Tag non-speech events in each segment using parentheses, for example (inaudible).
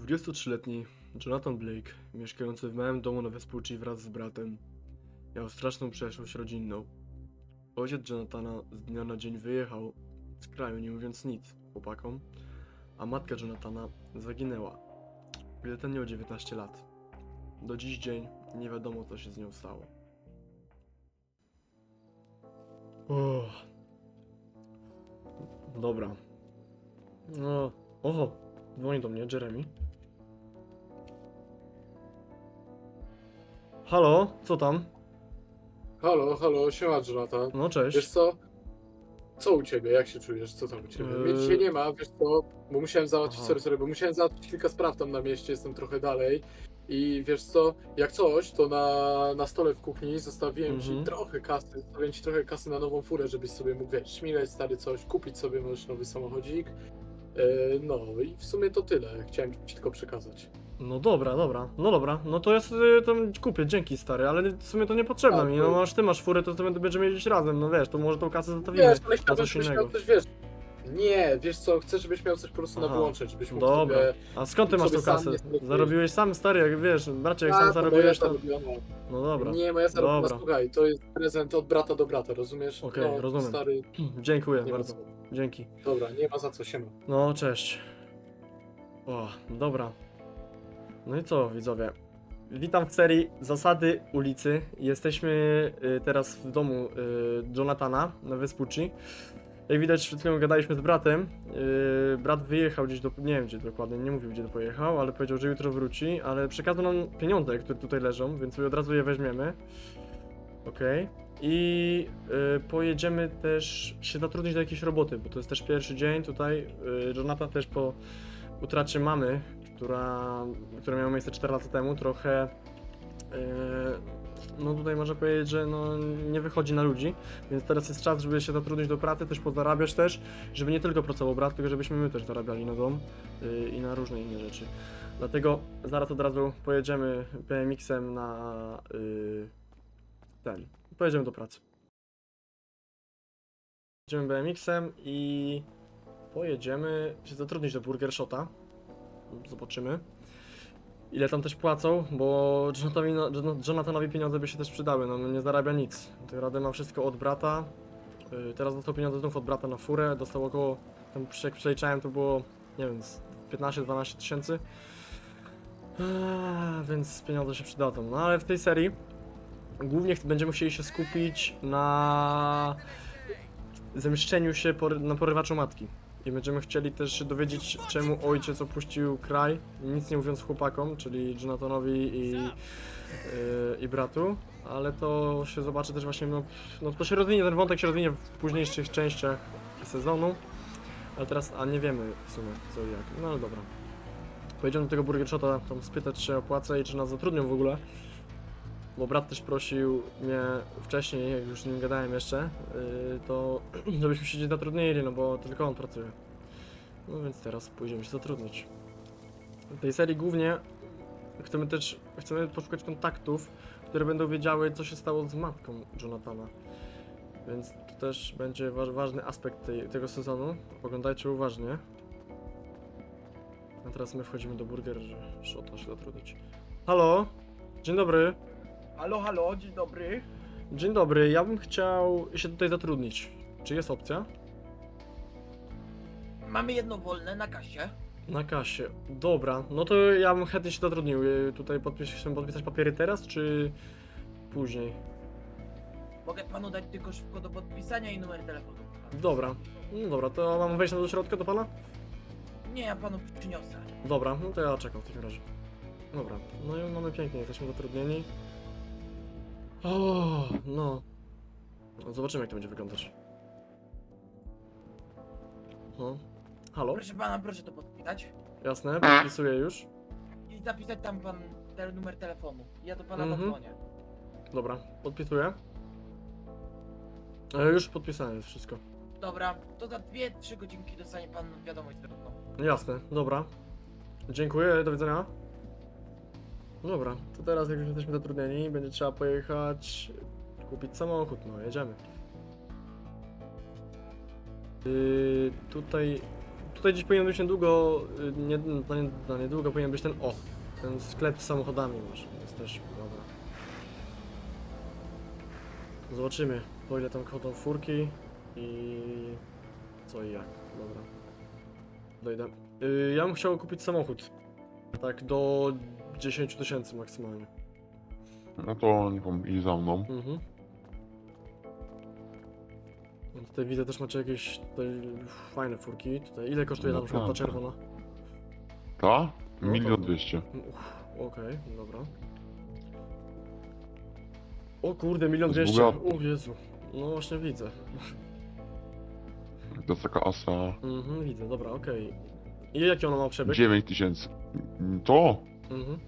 23-letni Jonathan Blake, mieszkający w małym domu na Vespucci wraz z bratem, miał straszną przeszłość rodzinną. Ojciec Jonathana z dnia na dzień wyjechał z kraju, nie mówiąc nic chłopakom, a matka Jonathana zaginęła, gdy ten miał 19 lat. Do dziś dzień nie wiadomo, co się z nią stało. Uff. Dobra. No, oho, dzwoni do mnie Jeremy. Halo, co tam? Halo, halo, siema Jonathan. No cześć. Wiesz co? Co u ciebie? Jak się czujesz? Co tam u ciebie? Mnie Eee. dzisiaj nie ma, wiesz co? Bo musiałem załatwić, Aha. sorry, sorry, bo musiałem załatwić kilka spraw tam na mieście, jestem trochę dalej. I wiesz co? Jak coś, to na, na stole w kuchni zostawiłem Mhm. ci trochę kasy, zostawiłem ci trochę kasy na nową furę, żebyś sobie mógł, wiesz, śmigać stary coś, kupić sobie możesz nowy samochodzik. Eee, no i w sumie to tyle, chciałem ci tylko przekazać. No dobra, dobra, no dobra, no to ja sobie tam kupię, dzięki stary, ale w sumie to niepotrzebne A, mi, to- no masz ty masz furę, to sobie będziemy jeździć razem, no wiesz, to może tą kasę zostawimy Wiesz, ale na chciałbym, coś żebyś innego. miał coś, wiesz... Nie, wiesz co, chcę, żebyś miał coś po prostu na Aha. wyłączenie, żebyś mógł Dobra, sobie... a skąd ty masz sobie tą sam kasę? nie zrobiłeś. Zarobiłeś sam stary, jak wiesz, bracie, jak A, sam to zarobiłeś moja to... zarobiona. No dobra, Nie, moja zarobiona, Dobra. słuchaj, to jest prezent od brata do brata, rozumiesz? Okej, no, rozumiem. Stary, (clears throat) dziękuję nie ma bardzo, dzięki. Dobra, nie ma za co, siema. No, cześć. O, dobra. No i co, widzowie? Witam w serii Zasady ulicy. Jesteśmy y, teraz w domu y, Jonathana na Vespucci. Jak widać, przed chwilą gadaliśmy z bratem. Y, brat wyjechał gdzieś do. Nie wiem gdzie dokładnie, nie mówił gdzie pojechał, ale powiedział, że jutro wróci. Ale przekazał nam pieniądze, które tutaj leżą, więc sobie od razu je weźmiemy. Okej. I y, pojedziemy też się zatrudnić do jakiejś roboty, bo to jest też pierwszy dzień tutaj. Jonathan też po utracie mamy, która, która miała miejsce 4 lata temu, trochę y, no tutaj można powiedzieć, że no, nie wychodzi na ludzi, więc teraz jest czas, żeby się zatrudnić do pracy, też pozarabiać też, żeby nie tylko pracował brat, tylko żebyśmy my też zarabiali na dom y, i na różne inne rzeczy. Dlatego zaraz od razu pojedziemy BMX-em na y, ten, pojedziemy do pracy. Jedziemy BMX-em i pojedziemy się zatrudnić do Burger Shota. Zobaczymy. Ile tam też płacą, bo Jonathanowi, Jon- Jonathanowi pieniądze by się też przydały, no nie zarabia nic. Radę ma wszystko od brata. Yy, Teraz dostał pieniądze znów od brata na furę, dostał około, tam jak przeliczałem to było, nie wiem, z 15-12 tysięcy. Eee, Więc pieniądze się przydadzą. No ale w tej serii głównie będziemy musieli się skupić na zemszczeniu się na porywaczu matki. I będziemy chcieli też się dowiedzieć, czemu ojciec opuścił kraj, nic nie mówiąc chłopakom, czyli Jonathanowi i, yy, i bratu, ale to się zobaczy też właśnie, no, no to się rozwinie, ten wątek się rozwinie w późniejszych częściach sezonu, ale teraz, a nie wiemy w sumie co i jak, no ale dobra. Pojedziemy do tego Burger Shota, tam spytać się o i czy nas zatrudnią w ogóle, bo brat też prosił mnie wcześniej, jak już z nim gadałem jeszcze, yy, to (clears throat) żebyśmy się gdzieś zatrudnili, no bo tylko on pracuje. No więc teraz pójdziemy się zatrudnić. W tej serii głównie chcemy też chcemy poszukać kontaktów, które będą wiedziały, co się stało z matką Jonathana. Więc to też będzie wa ważny aspekt tej, tego sezonu. Oglądajcie uważnie. A teraz my wchodzimy do Burger Shota się zatrudnić. Halo? Dzień dobry. Halo, halo, dzień dobry. Dzień dobry, ja bym chciał się tutaj zatrudnić. Czy jest opcja? Mamy jedno wolne na kasie. Na kasie. Dobra, no to ja bym chętnie się zatrudnił. Y, Tutaj podpis chcę podpisać papiery teraz, czy później? Mogę panu dać tylko szybko do podpisania i numer telefonu. Dobra, no dobra, to mam wejść do środka do pana? Nie, ja panu przyniosę. Dobra, no to ja czekam w takim razie. Dobra, no i mamy pięknie, jesteśmy zatrudnieni. O, no. no. Zobaczymy jak to będzie wyglądać. No. Halo? Proszę pana, proszę to podpisać. Jasne, podpisuję już. I zapisać tam pan ten numer telefonu. Ja do pana Mhm. zadzwonię. Dobra, podpisuję. E, już podpisane jest wszystko. Dobra, to za 2-3 godzinki dostanie pan wiadomość zwrotną. Jasne, dobra. Dziękuję, do widzenia. Dobra, to teraz jak już jesteśmy zatrudnieni, będzie trzeba pojechać kupić samochód, no jedziemy. Yy, tutaj tutaj gdzieś powinien być niedługo, y, nie, na, nie, na niedługo powinien być ten, o, ten sklep z samochodami masz, jest też, dobra. Zobaczymy, po ile tam chodzą furki i co i jak, dobra. Dojdę. Y, ja bym chciał kupić samochód, tak do 10 tysięcy maksymalnie. No to nie wiem, idź za mną. Mhm. No Tutaj widzę też macie jakieś tutaj fajne furki. Tutaj ile kosztuje No na przykład ta tak. czerwona? Ta? No Milion dwieście. Uff, Okej, dobra. O kurde, milion To jest dwieście. O Jezu. No właśnie widzę. To jest taka asa. Mhm, widzę, dobra, okej. I jaki ona ma przebieg? 9 tysięcy. To? Mhm.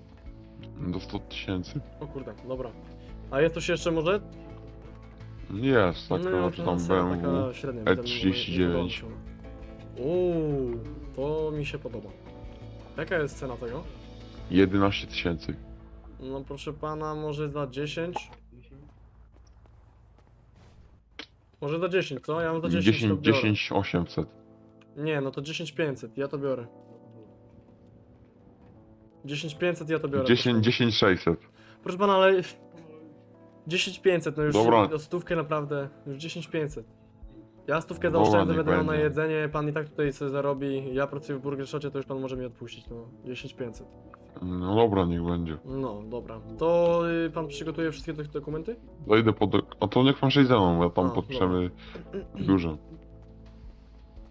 Do 100 tysięcy. O kurde, dobra. A jest coś jeszcze może? Jest, taka no, czy tam serio, BMW. taka średnia. E39. mi tam nie-. Uuu, to mi się podoba. Jaka jest cena tego? 11 tysięcy. No proszę pana, może za 10? Może za 10, co? Ja mam za 10, 10 to 10, biorę. 10 800. Nie, no to 10 500, ja to biorę. 10 500 ja to biorę. 10, 10 600. Proszę pana, ale 10 500, no już Dobra. o stówkę naprawdę, już 10 500. Ja stówkę Dobra, zaoszczędzę, niech będę miał na będzie. jedzenie, pan i tak tutaj sobie zarobi, ja pracuję w Burger Shocie, to już pan może mi odpuścić, no 10 500. No dobra, niech będzie. No, dobra. To y, pan przygotuje wszystkie te dokumenty? Dojdę pod. A to niech pan przejdzie ze mną, ja tam A, podpiszemy biurze.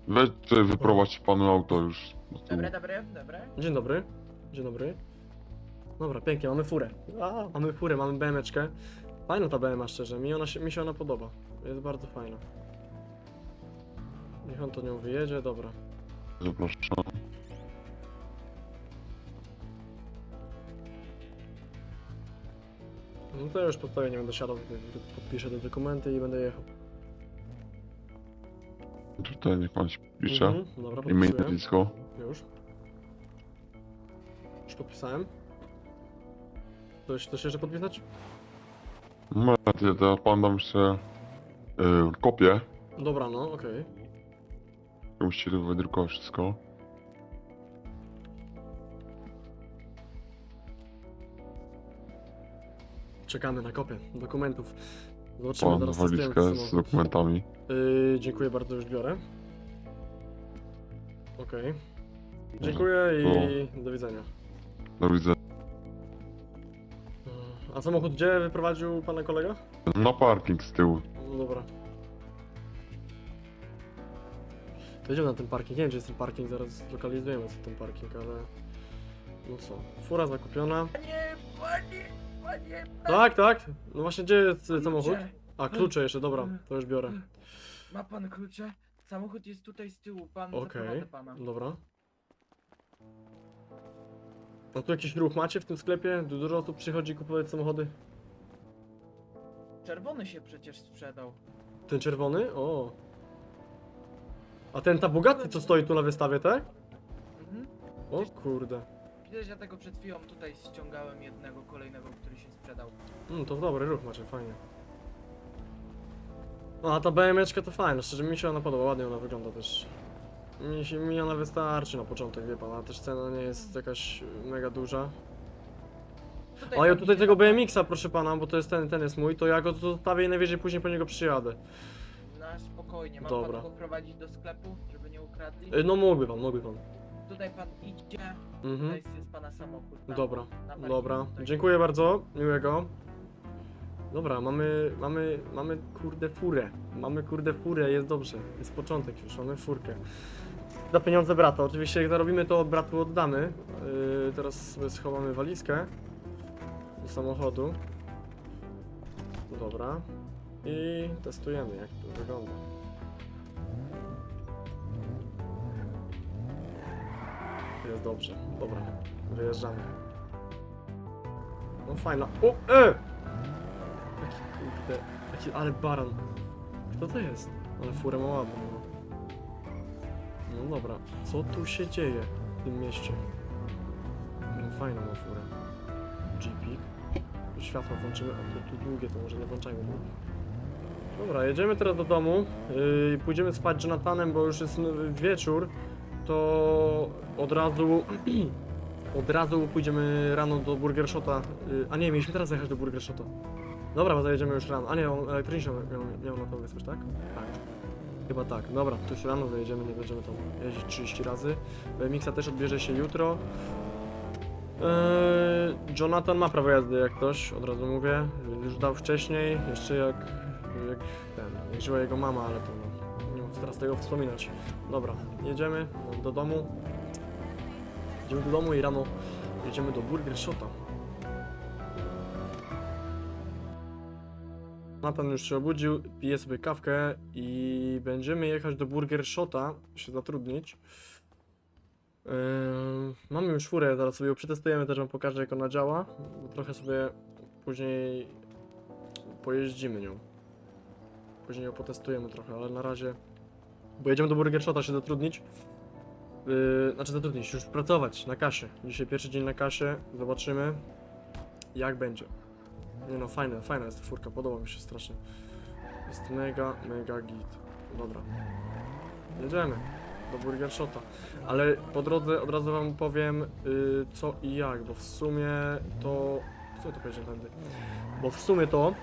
Weź tutaj wyprowadź panu auto już. No. Dobre, dobre, dobre. Dzień dobry. Dzień dobry. Dobra, pięknie, mamy furę. A, mamy furę, mamy BM-eczkę. Fajna ta BM, szczerze, mi, ona się, mi się ona podoba. Jest bardzo fajna. Niech on to nią wyjedzie, dobra. Zapraszam. No to już postoję, nie będę siadał, tylko podpiszę te dokumenty i będę jechał. Tutaj niech pan się pisze. Mhm, dobra, Imię i podpisuję. nazwisko. Już. Już podpisałem. Coś, coś jeszcze podpisać? No, ja teraz pan dam jeszcze y, kopię. Dobra, no, okej. Musicie tu wydrukować wszystko. Czekamy na kopię dokumentów. Zobaczymy Pan teraz co z tym walizkę z dokumentami. Yy, (laughs) dziękuję bardzo, już biorę. Okej. Dziękuję i do widzenia. Do widzenia. A samochód gdzie wyprowadził pana kolega? Na parking z tyłu. No dobra. To idziemy na ten parking. Nie wiem, gdzie jest ten parking, zaraz zlokalizujemy sobie ten parking, ale... No co, fura zakupiona. Panie, panie, panie. Tak, tak. No właśnie, gdzie jest samochód? klucze. A, klucze jeszcze, dobra, to już biorę. Ma pan klucze? Samochód jest tutaj z tyłu, pan Okej, zaprowadzę pana. dobra. No tu jakiś ruch macie w tym sklepie? Du- Dużo osób przychodzi kupować samochody? Czerwony się przecież sprzedał. Ten czerwony? O. A ten ta Bugatti, co stoi tu na wystawie, tak? Mhm. O kurde. Widać, ja tego przed chwilą tutaj ściągałem jednego kolejnego, który się sprzedał. Mm, to dobry ruch macie, fajnie. No, a ta BMW to fajna, szczerze mi się ona podoba, ładnie ona wygląda też. Mi, się, mi ona wystarczy na początek, wie pan, a też cena nie jest jakaś mega duża. Tutaj O, ja pan tutaj tego BMX-a, proszę pana, bo to jest ten, ten jest mój, to ja go zostawię i najwyżej później po niego przyjadę. Na spokojnie, mam Dobra. panu go prowadzić do sklepu, żeby nie ukradli? Y, No mógłby pan, mógłby pan. Tutaj pan idzie, Mhm. tutaj jest pana samochód. Tam, Dobra, na parkingu, dobra. tak. Dziękuję bardzo, miłego. Dobra, mamy, mamy, mamy kurde furę. Mamy kurde furę, jest dobrze. Jest początek już, mamy furkę. Za pieniądze brata. Oczywiście jak zarobimy to bratu oddamy. Yy, teraz sobie schowamy walizkę do samochodu. Dobra. I testujemy jak to wygląda. Jest dobrze, dobra. Wyjeżdżamy. No fajna. O, e! Jaki kurde, jaki, ale baran. Kto to jest? Ale furę ma ładną. Dobra, co tu się dzieje w tym mieście? No fajną ma furę. Jeepik. Światła włączymy, a to tu długie, to może nie włączajmy. Dobra, jedziemy teraz do domu. Yy, pójdziemy spać z Jonathanem, bo już jest wieczór. To od razu (clears throat) od razu pójdziemy rano do Burger Shota. Y, A nie, mieliśmy teraz jechać do Burger Shota. Dobra, bo zajedziemy już rano. A nie, on elektryczny miał, miał na to wysłać, tak? Tak. Chyba tak. Dobra, to już rano zajedziemy, nie będziemy tam jeździć 30 razy. Mixa też odbierze się jutro. Eee, Jonathan ma prawo jazdy jak ktoś, od razu mówię. Już dał wcześniej, jeszcze jak, jak ten, żyła jego mama, ale to nie chcę teraz tego wspominać. Dobra, jedziemy do domu. Jedziemy do domu i rano jedziemy do Burger Shota. Nathan już się obudził, pije sobie kawkę i będziemy jechać do Burger Shota, się zatrudnić. Yy, mamy już furę, zaraz sobie ją przetestujemy, też wam pokażę jak ona działa. Trochę sobie później pojeździmy nią. Później ją potestujemy trochę, ale na razie... Bo jedziemy do Burger Shota się zatrudnić. Yy, znaczy zatrudnić, już pracować na kasie. Dzisiaj pierwszy dzień na kasie, zobaczymy jak będzie. Nie no, fajna, fajna jest furka, podoba mi się strasznie. Jest mega, mega git. Dobra. Jedziemy do Burger Shota. Ale po drodze od razu wam powiem y, co i jak, bo w sumie to... Co to powiedziałem tędy? Bo w sumie to...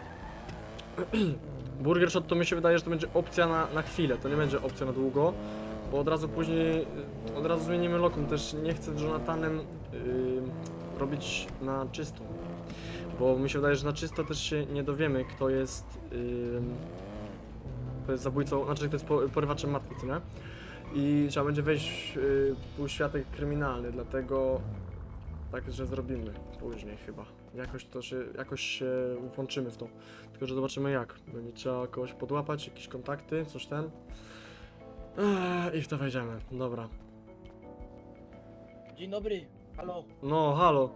(clears throat) Burger Shot to mi się wydaje, że to będzie opcja na, na chwilę, to nie będzie opcja na długo. Bo od razu później, y, od razu zmienimy lokum, też nie chcę z Jonathanem y, robić na czysto. Bo mi się wydaje, że na czysto też się nie dowiemy, kto jest, y, kto jest zabójcą, znaczy kto jest po- porywaczem matki, co nie? I trzeba będzie wejść w y, półświatek kryminalny, dlatego tak, że zrobimy później chyba. Jakoś to się, jakoś się włączymy w to. Tylko, że zobaczymy jak. Będzie trzeba kogoś podłapać, jakieś kontakty, coś ten. Eee, I w to wejdziemy. Dobra. Dzień dobry, halo. No, halo.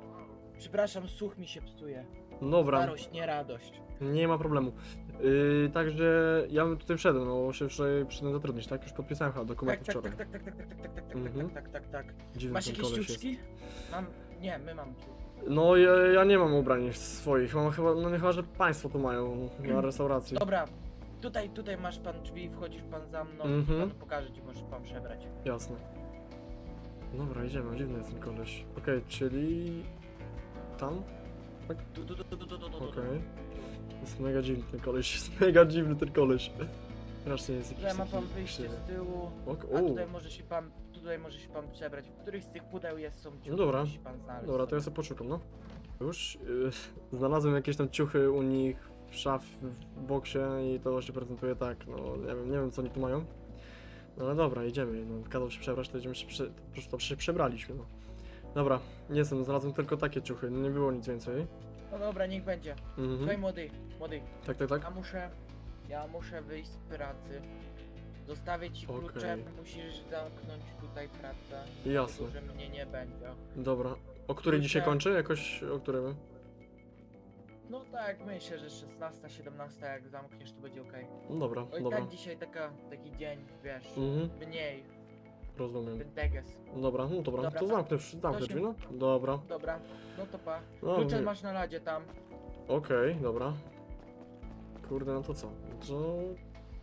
Przepraszam, słuch mi się psuje. Dobra, Starość, nie radość. nie ma problemu. Yy, także ja bym tutaj wszedłem, no się wczoraj przyszedłem zatrudnić, tak? Już podpisałem chyba Tak, dokumenty tak, wczoraj. tak, tak, tak, tak, tak, tak, tak, tak, Mhm. tak, tak, tak, tak. Dziwny Masz ten jakieś koleś jest. ciuszki? Mam, nie, my mamy. No ja, ja nie mam ubrań swoich, mam chyba, no nie chyba, że państwo tu mają na (clears throat) restauracji. Dobra, tutaj, tutaj masz pan drzwi, wchodzisz pan za mną, Mhm. panu pokażę ci, możesz pan przebrać. Jasne. Dobra, idziemy, dziwny jest ten koleś. Okej, czyli tam. Tak. Du, Jest mega dziwny ten koleś, jest mega dziwny ten koleś. Strasznie jest jakiś Tutaj ma pan wyjście z tyłu, Ok, tutaj może się pan, tutaj może się pan przebrać. W których z tych pudeł jest są ciuchy, no dobra. musi pan znaleźć. dobra, to ja sobie poszukam, no. Już y, znalazłem jakieś tam ciuchy u nich w szaf, w boksie i to się prezentuje tak, no nie wiem, nie wiem co oni tu mają. No ale dobra, idziemy, no, kazał się przebrać, to idziemy się, prze, po prostu się przebraliśmy, no. Dobra, nie jestem, znalazłem tylko takie ciuchy, nie było nic więcej. No dobra, niech będzie. Słuchaj Mhm. młody, młody, Tak, tak, tak. ja muszę, ja muszę wyjść z pracy. Zostawię ci klucze, Okej. musisz zamknąć tutaj pracę. Jasne. Że mnie nie będzie. Dobra. O której dzisiaj Kurczę. kończy? Jakoś o której? No tak, myślę, że 16, 17 jak zamkniesz to będzie ok. No dobra, No i dobra. tak dzisiaj taka, taki dzień, wiesz, Mhm, mniej, rozumiem. wynteges. Dobra, no dobra, Dobra, to zamknę, zamknę to się- drzwi, no. Dobra. Dobra, no to pa. No, Klucze masz na ladzie tam. Okej, dobra. Kurde, no to co? To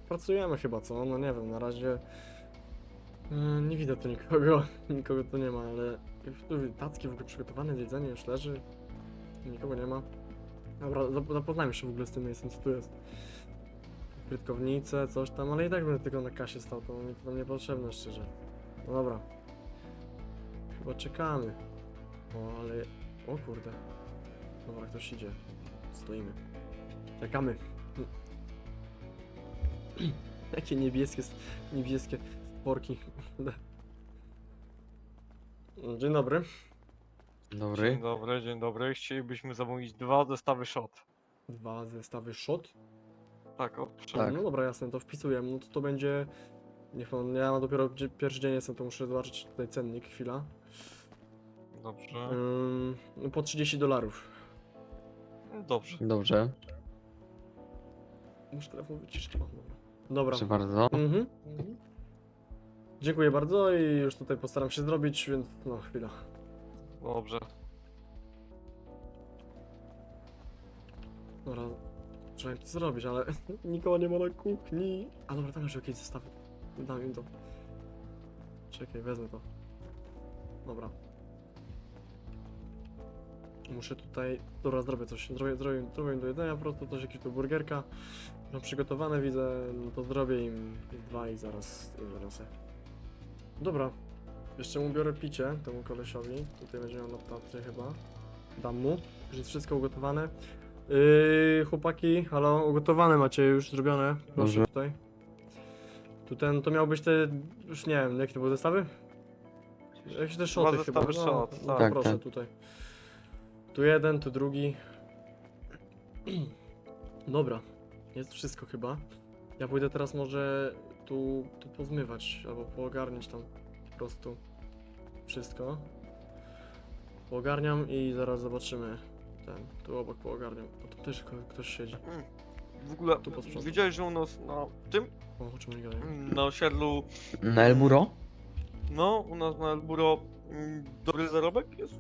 pracujemy chyba, co? No nie wiem, na razie e, nie widzę tu nikogo, (laughs) nikogo tu nie ma, ale tu tacki w ogóle przygotowane, jedzenie już leży, nikogo nie ma. Dobra, zap- zapoznajmy się w ogóle z tym miejscem, co tu jest. Frytkownice, coś tam, ale i tak będę tylko na kasie stał, to mi to tam niepotrzebne szczerze. No dobra. Chyba czekamy. O, ale... O kurde. Dobra, ktoś idzie. Stoimy. Czekamy. (clears throat) Jakie niebieskie, niebieskie sporki. (laughs) Dzień dobry. Dobry. Dzień dobry, dzień dobry. Chcielibyśmy zamówić dwa zestawy shot. Dwa zestawy shot. Tak, o. Tak. No dobra, jasne, to wpisuję. No to to będzie... Niech pan, ja mam dopiero dzie- pierwszy dzień jestem, to muszę zobaczyć tutaj cennik, chwila. Dobrze. Ym, po 30 dolarów. Dobrze. Dobrze. Muszę telefon wyciszyć. O, dobra. Dobra. Proszę bardzo. Mhm. Dziękuję bardzo i już tutaj postaram się zrobić, więc no chwila. Dobrze. Dobra, trzeba to zrobić, ale (laughs) nikogo nie ma na kuchni. A dobra, tam już jakieś zestawy. Dam im to. Czekaj, wezmę to. Dobra. Muszę tutaj... Dobra, zrobię coś. Zrobię, zrobię, zrobię im do jedzenia po prostu, coś jakieś tu burgerka. Mam przygotowane, widzę, no to zrobię im dwa i zaraz im wyniosę. Dobra. Jeszcze mu biorę picie, temu kolesiowi. Tutaj będzie miał na tapcie chyba. Dam mu. Już jest wszystko ugotowane. Yy, chłopaki, halo, ugotowane macie już zrobione. Proszę Dobrze. tutaj. Tu ten, to miał być te, już nie wiem, jakie to były zestawy? Jakieś te szoty Dwa chyba. zestawy No, szot, no tak. proszę tak. tutaj. Tu jeden, tu drugi. (clears throat) Dobra, jest wszystko chyba. Ja pójdę teraz może tu, tu pozmywać, albo poogarniać tam po prostu wszystko. Poogarniam i zaraz zobaczymy ten, tu obok poogarniam. O, tu też ko- ktoś siedzi. W ogóle, Tu posprzątam. widziałeś, że u nas na tym, O, o czym oni gadają? na osiedlu, Na Elburo? no, u nas na Elburo mm, dobry zarobek jest?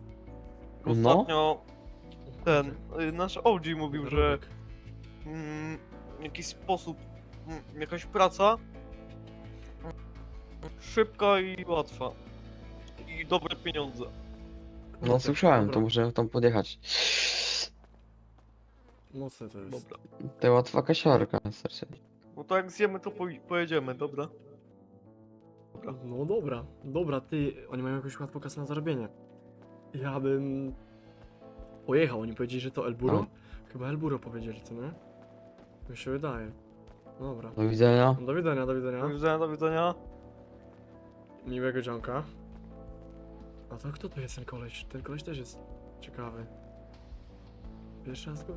No. Ostatnio ten, y, nasz OG mówił, że mm, w jakiś sposób, mm, jakaś praca mm, szybka i łatwa. I dobre pieniądze. No słyszałem, dobra. to muszę tam podjechać. Mocne to jest. Dobra. To łatwa kasiorka, serce. No to jak zjemy, to poj- pojedziemy, dobra? Dobra. No dobra, dobra, ty, oni mają jakąś łatwą kasę na zarobienie. Ja bym pojechał, oni powiedzieli, że to Elburo? No. Chyba Elburo powiedzieli, co nie? Mi się wydaje. Dobra. Do widzenia. Do widzenia, do Do widzenia. widzenia, do widzenia. Miłego dzionka. A to kto to jest ten koleś? Ten koleś też jest ciekawy. Pierwszy raz go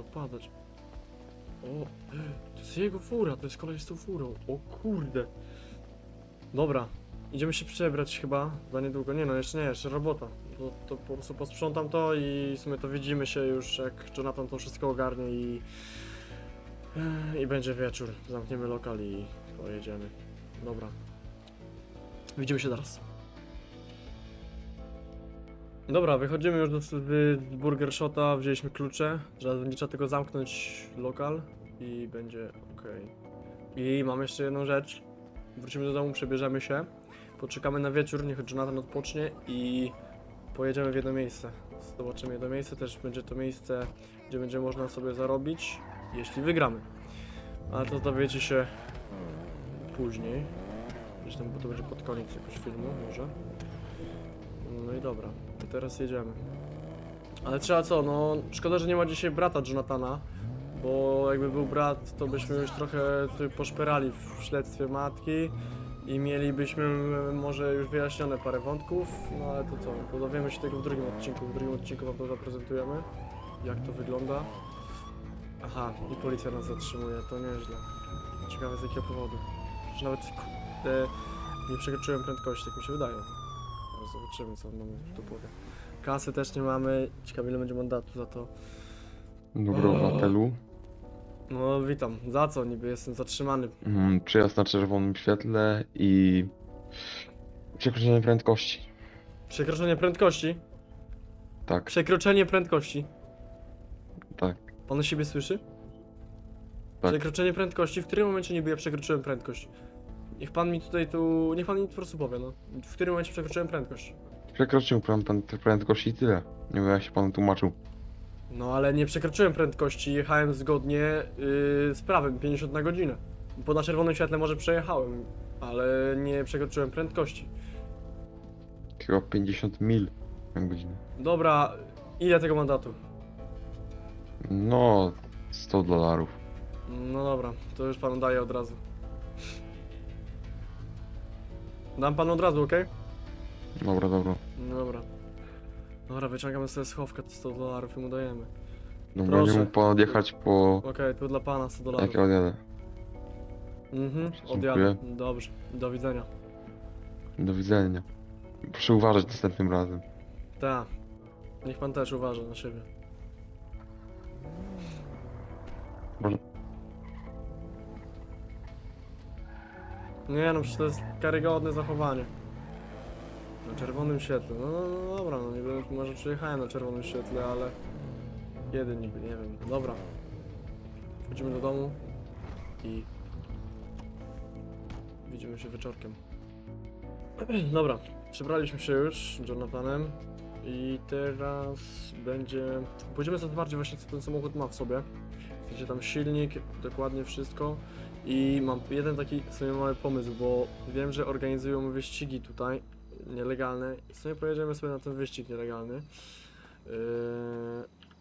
opadać. O, to jest jego fura, to jest koleś z tą furą. O kurde. Dobra, idziemy się przebrać chyba za niedługo. Nie no, jeszcze nie, jeszcze robota. To, to po prostu posprzątam to i w sumie to widzimy się już jak Jonathan to wszystko ogarnie i... I będzie wieczór. Zamkniemy lokal i pojedziemy. Dobra. Widzimy się zaraz. Dobra, wychodzimy już do Burger Shota, wzięliśmy klucze. Teraz będzie trzeba tylko zamknąć lokal i będzie ok. I mam jeszcze jedną rzecz. Wrócimy do domu, przebierzemy się. Poczekamy na wieczór, niech Jonathan odpocznie i pojedziemy w jedno miejsce. Zobaczymy jedno miejsce, też będzie to miejsce, gdzie będzie można sobie zarobić, jeśli wygramy. Ale to dowiecie się później. Tam, bo to będzie pod koniec jakoś filmu, może. No i dobra, to teraz jedziemy. Ale trzeba co, no szkoda, że nie ma dzisiaj brata Jonathana, bo jakby był brat, to byśmy już trochę tu poszperali w śledztwie matki i mielibyśmy może już wyjaśnione parę wątków, no ale to co, to dowiemy się tego w drugim odcinku, w drugim odcinku wam to zaprezentujemy, jak to wygląda. Aha, i policja nas zatrzymuje, to nieźle. Ciekawe z jakiego powodu. Że nawet nie przekroczyłem prędkości, tak mi się wydaje. Zobaczymy co on nam tu powie. Kasy też nie mamy, ciekawe ile będzie mandatu za to. Dobro, obywatelu. No witam, za co niby jestem zatrzymany? Mm, Przyjazd na czerwonym świetle i przekroczenie prędkości. Przekroczenie prędkości? Tak, Przekroczenie prędkości. tak. Pan siebie słyszy? Tak. Przekroczenie prędkości, w którym momencie niby ja przekroczyłem prędkość? Niech pan mi tutaj tu, niech pan mi po prostu powie, no. W którym momencie przekroczyłem prędkość? Przekroczył pan, pan prędkość i tyle. Nie będę się panu tłumaczył. No ale nie przekroczyłem prędkości, jechałem zgodnie yy, z prawem 50 na godzinę. Po na czerwonym świetle może przejechałem, ale nie przekroczyłem prędkości. Chyba 50 mil na godzinę. Dobra, ile tego mandatu? No, 100 dolarów. No dobra, to już panu daję od razu. Dam panu od razu, okej? Dobra, dobra. No dobra. Dobra, wyciągamy sobie schowkę, to 100 dolarów i mu dajemy. Dobra, Proszę. nie mógł pan odjechać po... Okej, tu dla pana 100 dolarów. Jak ja odjadę. Mhm, odjadę. Dobrze, do widzenia. Do widzenia. Proszę uważać następnym razem. Tak. Niech pan też uważa na siebie. Może- Nie no, przecież to jest karygodne zachowanie. Na czerwonym świetle. No, no, no dobra, no niby może przyjechałem na czerwonym świetle, ale... Kiedy niby, nie wiem. Dobra. Wchodzimy do domu i... widzimy się wieczorkiem. (clears throat) Dobra, przebraliśmy się już Jonathanem i teraz będzie... Pójdziemy sobie bardziej właśnie co ten samochód ma w sobie. Sensie tam silnik, dokładnie wszystko. I mam jeden taki sobie mały pomysł, bo wiem, że organizują wyścigi tutaj nielegalne. W sumie pojedziemy sobie na ten wyścig nielegalny. Yy,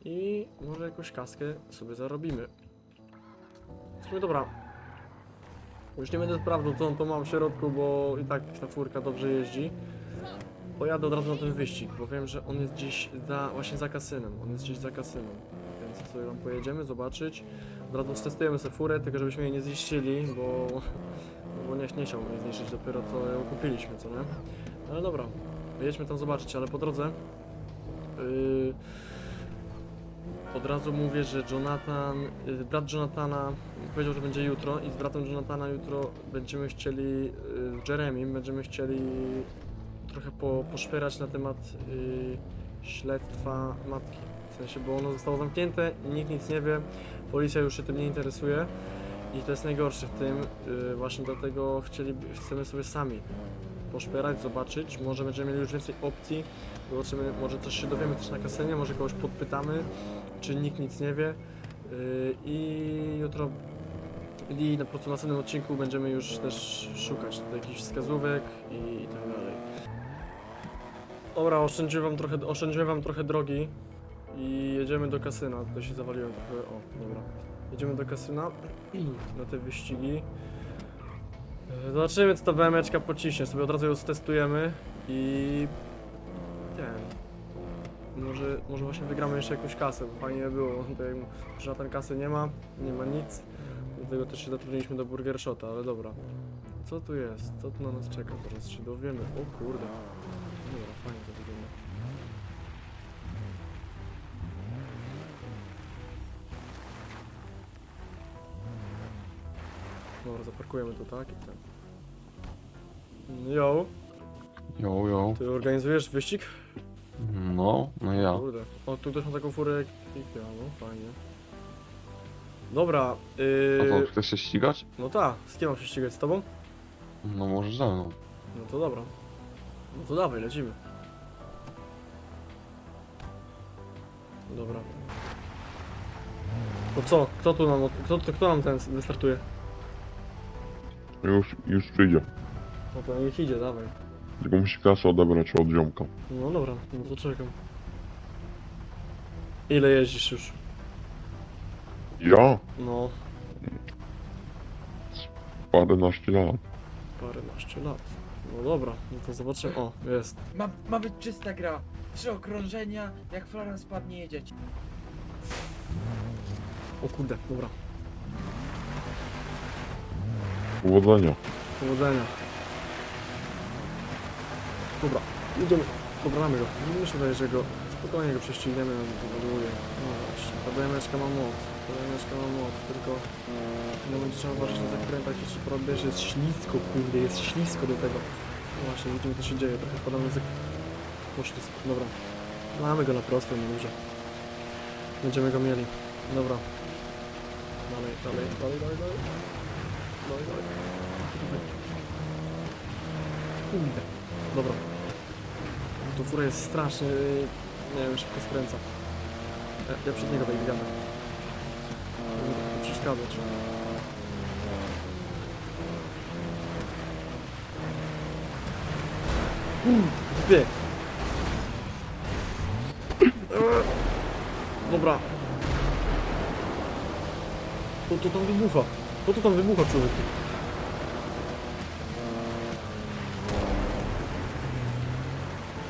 I może jakąś kaskę sobie zarobimy. W sumie dobra. Już nie będę sprawdzał co on to ma w środku, bo i tak ta furka dobrze jeździ. Pojadę od razu na ten wyścig, bo wiem, że on jest gdzieś za, właśnie za kasynem. On jest gdzieś za kasynem. Więc sobie tam pojedziemy, zobaczyć. Od razu stestujemy sobie furę, tylko żebyśmy jej nie zniszczyli, bo, bo nie, nie chciałbym jej zniszczyć dopiero co ją kupiliśmy, co nie? Ale dobra, jedźmy tam zobaczyć, ale po drodze yy, od razu mówię, że Jonathan, yy, brat Jonathana powiedział, że będzie jutro i z bratem Jonathana jutro będziemy chcieli, yy, będziemy chcieli trochę po, poszperać na temat yy, śledztwa matki. W sensie, bo ono zostało zamknięte, nikt nic nie wie, policja już się tym nie interesuje i to jest najgorsze w tym, yy, właśnie dlatego chcemy sobie sami poszperać, zobaczyć, może będziemy mieli już więcej opcji, zobaczymy, może coś się dowiemy też na kasenie, może kogoś podpytamy, czy nikt nic nie wie. Yy, i jutro i na po prostu w następnym odcinku będziemy już też szukać jakichś wskazówek i, i tak dalej. Dobra, oszczędziłem wam trochę, oszczędziłem wam trochę drogi i jedziemy do kasyna, tutaj się zawaliłem trochę, o, dobra. Jedziemy do kasyna na te wyścigi. E, Zobaczymy co ta BMeczka pociśnie, sobie od razu ją stestujemy i... Nie może, może właśnie wygramy jeszcze jakąś kasę, bo fajnie by było, (laughs) tutaj żaden kasy nie ma, nie ma nic. Dlatego też się zatrudniliśmy do Burger Shota, ale dobra. Co tu jest? Co tu na nas czeka? Teraz się dowiemy. O kurde. Dobra, zaparkujemy to tak i ten. Yo, Jo, jo. ty organizujesz wyścig? No, no ja. Kurde. O, tu też mam taką furę jak jak ja, no fajnie. Dobra, A yy, to chcesz się ścigać? no tak, z kim mam się ścigać? Z tobą? No może ze mną. No to dobra. No to dawaj, lecimy. Dobra. To co? Kto tu nam, kto, kto nam ten wystartuje? Już, już przyjdzie. No to niech idzie, dawaj. Tylko musi kasę odebrać od ziomka. No dobra, no to czekam. Ile jeździsz już? Ja? No, Paręnaście lat. paręnaście lat. No dobra, no to zobaczymy. O, jest. Ma, ma być czysta gra. Trzy okrążenia, jak Florence spadnie jedziecie. O kurde, dobra. Powodzenia. Powodzenia. Dobra, idziemy. Pobramy go. Myślę, że go spokojnie go prześcigniemy na podróży. No właśnie, ta BMeczka ma moc. Ta BMeczka ma moc, tylko no będzie trzeba uważać na zakrętach jeszcze probie, że jest ślisko, kurde, jest ślisko do tego. No właśnie, widzimy co się dzieje, trochę wpadamy z... Poślizg. Dobra. Mamy go na prostym, górze. Będziemy go mieli. Dobra. Dalej, dalej, dalej, dalej, dalej. Dalej. Dawaj. Kurde. Dobra. To fura jest strasznie, nie wiem, szybko skręca. Ja, ja przed niego wejdę. Nie przeszkadzać. Eee. Dobra. To, to tam wybucha. To to tam wybucha, człowieku.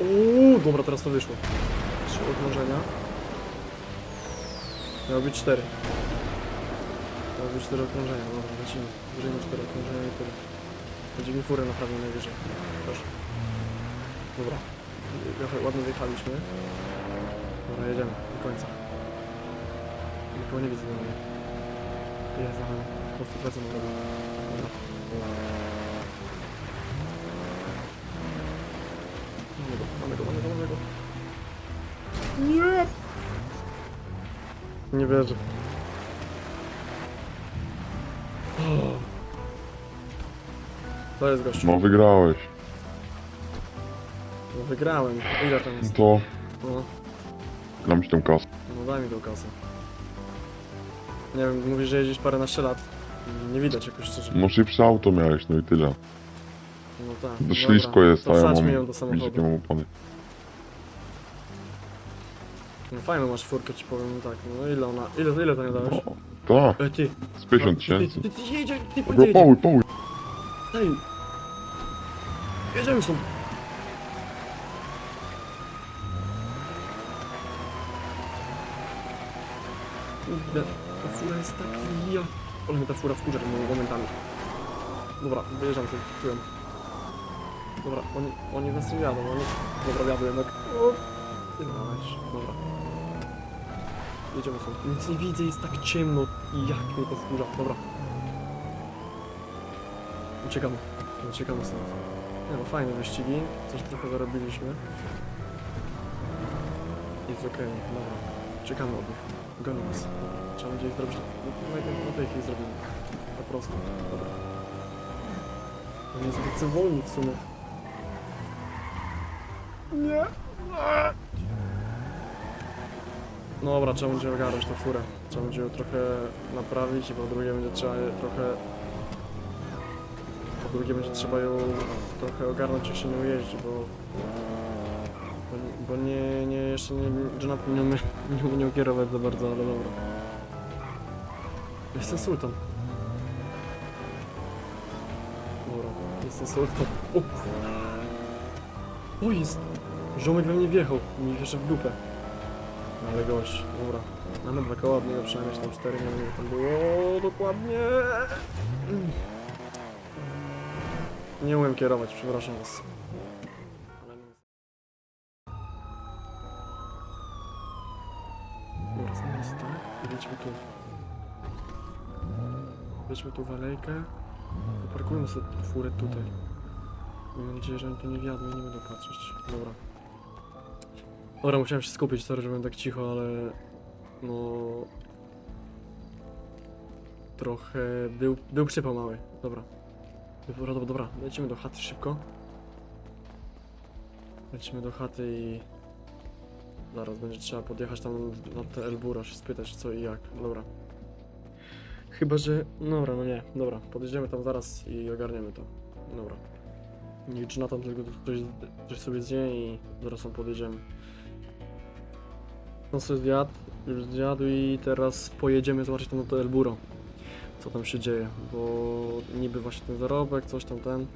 Uuu, dobra, teraz to wyszło. Trzy okrążenia. Miało być cztery. Miało być cztery okrążenia, dobra, lecimy. Wyżej na cztery okrążenia i tyle. Będzie mi furę naprawdę najwyżej. Proszę. Dobra. Trochę ładnie wyjechaliśmy. Dobra, jedziemy do końca. Nikogo nie widzę na mnie. Jest za. Po prostu pracę robić. Dobra. Mamy go, mamy go, mamy go, mamy go. Nie! Nie wierzę. To jest gościu. No wygrałeś. No, wygrałem. Ile tam No jest? to No, dam ci tą kasę. no daj mi tą kasę. Nie wiem, mówisz, że jeździsz paręnaście lat. Nie widać jakoś szczerze. No szybsze auto miałeś, no i tyle. No tak. To ślisko jest, to a ja wsadź mam... mi ją do samochodu. mam opony. No fajną masz furkę, ci powiem no tak. No ile ona, ile, ile to nie dałeś? O, tak, E, ty. z 50 Ty, tysięcy. ty, ty, ty, jedzie, ty, Dobra, ty, połuj, połuj. Daj. Jedziemy stąd. Kurde, ta fura jest tak ja... Ale mnie ta fura wkurza tymi momentami. Dobra, wyjeżdżam sobie tyłem. Dobra, oni, oni nas nie jadą, oni... Dobra, jadę jednak. O, nie dobra. Jedziemy stąd. Nic nie widzę, jest tak ciemno. I jak mnie to wkurza. Dobra. Uciekamy. Uciekamy stąd. Nie no, fajne wyścigi. Coś trochę zarobiliśmy. Jest okej, dobra. Czekamy od nich. Gonią nas. Trzeba będzie ich zrobić. No, najpierw na tej chwili zrobimy. Po prostu. Dobra. Oni jest zbyt wolni w sumie. Nie. No dobra, trzeba będzie ogarnąć tę furę. Trzeba będzie ją trochę naprawić i po drugie będzie trzeba je trochę po drugie będzie trzeba ją trochę ogarnąć jak się nią jeździ, bo... Bo, nie, nie, jeszcze nie, Jonathan nie umie, nie kierować za bardzo, ale dobra. Jestem sultan. Dobra, jestem sultan. O! O jest! Ziomek we mnie wjechał, mi wjeżdża w dupę. Ale gość, dobra. Mamy dwa koła od niego, przynajmniej tam cztery, nie wiem ile tam było dokładnie. Nie umiem kierować, przepraszam was. Dobra, znowu jest tak. I Jedźmy tu. Jedźmy tu w alejkę. Zaparkujmy sobie furę tutaj. Mam nadzieję, że oni tu nie wjadą i nie będą patrzeć. Dobra. Dobra, musiałem się skupić, sorry, że byłem tak cicho, ale... No... Trochę... Był, był przypał mały. Dobra. Dobra, dobra, dobra, lecimy do chaty szybko. Lecimy do chaty i... Zaraz będzie trzeba podjechać tam na te Elbura, się spytać co i jak. Dobra. Chyba, że... Dobra, no nie. Dobra, podjedziemy tam zaraz i ogarniemy to. Dobra. Niech Jonathan tylko coś, coś sobie zje i zaraz tam podjedziemy. On sobie zjadł, już zjadł i teraz pojedziemy zobaczyć tam na to Elburo co tam się dzieje, bo niby właśnie ten zarobek, coś tam ten.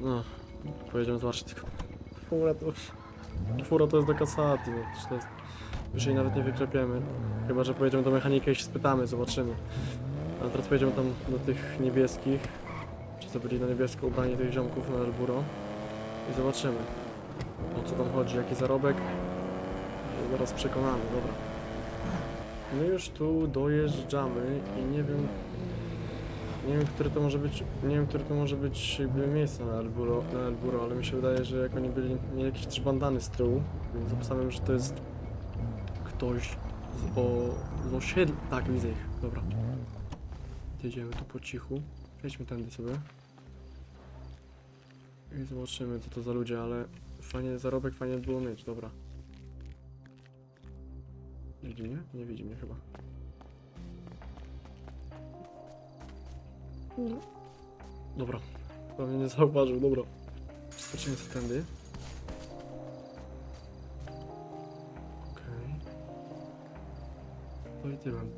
No, pojedziemy zobaczyć tylko. Fura to. Fura to jest do kasaty, to jest. Już jej nawet nie wyklepiemy. Chyba, że pojedziemy do mechanika i się spytamy, zobaczymy. A teraz pojedziemy tam do tych niebieskich. Czy to byli na niebiesko ubrani tych ziomków na Elburo. I zobaczymy. O co tam chodzi, jaki zarobek. Zaraz przekonamy, dobra. My już tu dojeżdżamy i nie wiem. Nie wiem, które to może być. Nie wiem, które to może być miejsce na Elburo, na Elburo, ale mi się wydaje, że jak oni byli nie jakieś trzy bandany z tyłu, więc obstawiam, że to jest ktoś z, o, z osiedla. Tak, widzę ich. Dobra. Jedziemy tu po cichu. Przejdźmy tędy sobie. I zobaczymy, co to za ludzie, ale fajnie zarobek fajnie było mieć, dobra. Widzi mnie? Nie widzi mnie chyba. No. Dobra. Pewnie nie zauważył, dobra. Zobaczymy co tędy. Okej. To i tyłem.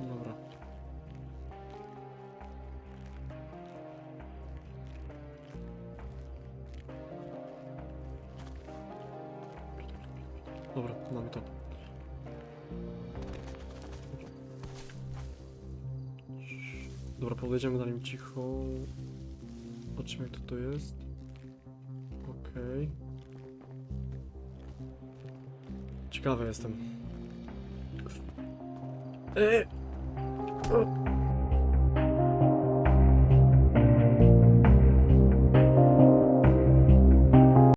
Dobra. Dobra, podejdziemy za nim cicho. Patrzymy, kto to jest. Okej. Ciekawy jestem. Eee!